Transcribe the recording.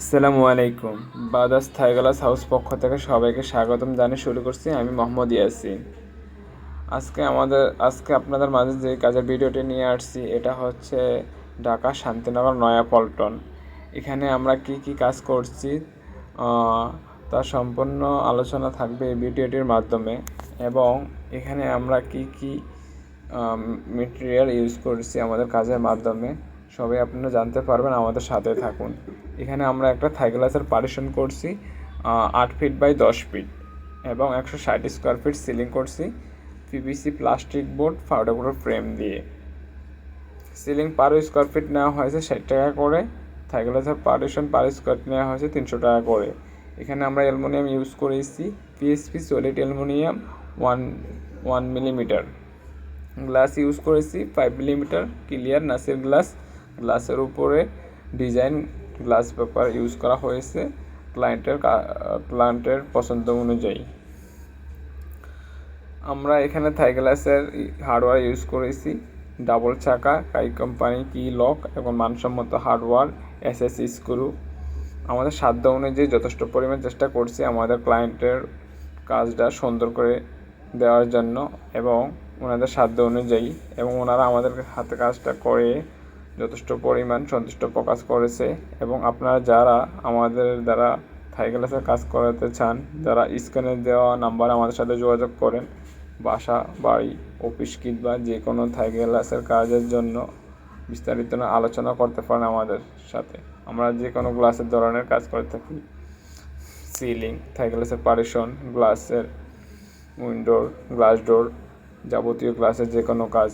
আসসালামু আলাইকুম। বাদাস থাইগালাস হাউস পক্ষ থেকে সবাইকে স্বাগতম জানিয়ে শুরু করছি। আমি মোহাম্মদ ইয়াসিন। আজকে আমাদের, আজকে আপনাদের মাঝে যে কাজের ভিডিওটি নিয়ে আসছি, এটা হচ্ছে ঢাকা শান্তিনগর নয়াপল্টন এখানে আমরা কি কি কাজ করছি তার সম্পূর্ণ আলোচনা থাকবে এই ভিডিওটির মাধ্যমে। এবং এখানে আমরা কি কি মেটেরিয়াল ইউজ করছি আমাদের কাজের মাধ্যমে। সবাই আপনারা জানতে পারবেন, আমাদের সাথে থাকুন। এখানে আমরা একটা থাই গ্লাসের পার্টিশন করছি আট ফিট বাই দশ ফিট এবং একশো ষাট স্কোয়ার ফিট সিলিং করছি পিভিসি প্লাস্টিক বোর্ড ফাউডার ফ্রেম দিয়ে। সিলিং পার স্কোয়ার ফিট নেওয়া হয়েছে ষাট টাকা করে থাই গ্লাসের পার্টিশন পার স্কোয়ার ফিট নেওয়া হয়েছে তিনশো টাকা করে। এখানে আমরা অ্যালুমিনিয়াম ইউজ করেছি PSP solid aluminium one one millimetre glass use করেছি ফাইভ মিলিমিটার ক্লিয়ার নাসির গ্লাস গ্লাসের উপরে ডিজাইন গ্লাস পেপার ইউজ করা হয়েছে ক্লায়েন্টের ক্লায়েন্টের পছন্দ অনুযায়ী। আমরা এখানে থাই গ্লাসের হার্ডওয়্যার ইউজ করেছি। ডাবল চাকা, কাই কোম্পানি কি লক এবং মানসম্মত হার্ডওয়্যার এস স্ক্রু। আমাদের সাধ্য অনুযায়ী যথেষ্ট পরিমাণ চেষ্টা করছি আমাদের ক্লায়েন্টের কাজটা সুন্দর করে দেওয়ার জন্য এবং ওনাদের সাধ্য অনুযায়ী এবং ওনারা আমাদের হাতে কাজটা করে যথেষ্ট পরিমাণ সন্তুষ্ট প্রকাশ করেছে এবং আপনারা যারা আমাদের দ্বারা থাই গ্লাসের কাজ করাতে চান, যারা স্ক্যানে দেওয়া নাম্বার আমাদের সাথে যোগাযোগ করেন, বাসা, বাড়ি অফিস কিংবা যে কোনো থাই গ্লাসের কাজের জন্য বিস্তারিত আলোচনা করতে পারেন আমাদের সাথে। আমরা যে কোনো গ্লাসের ধরনের কাজ করে থাকি। সিলিং থাই গ্লাসের পারিশন গ্লাসের উইন্ডোর গ্লাস ডোর যাবতীয় গ্লাসের যে কোনো কাজ।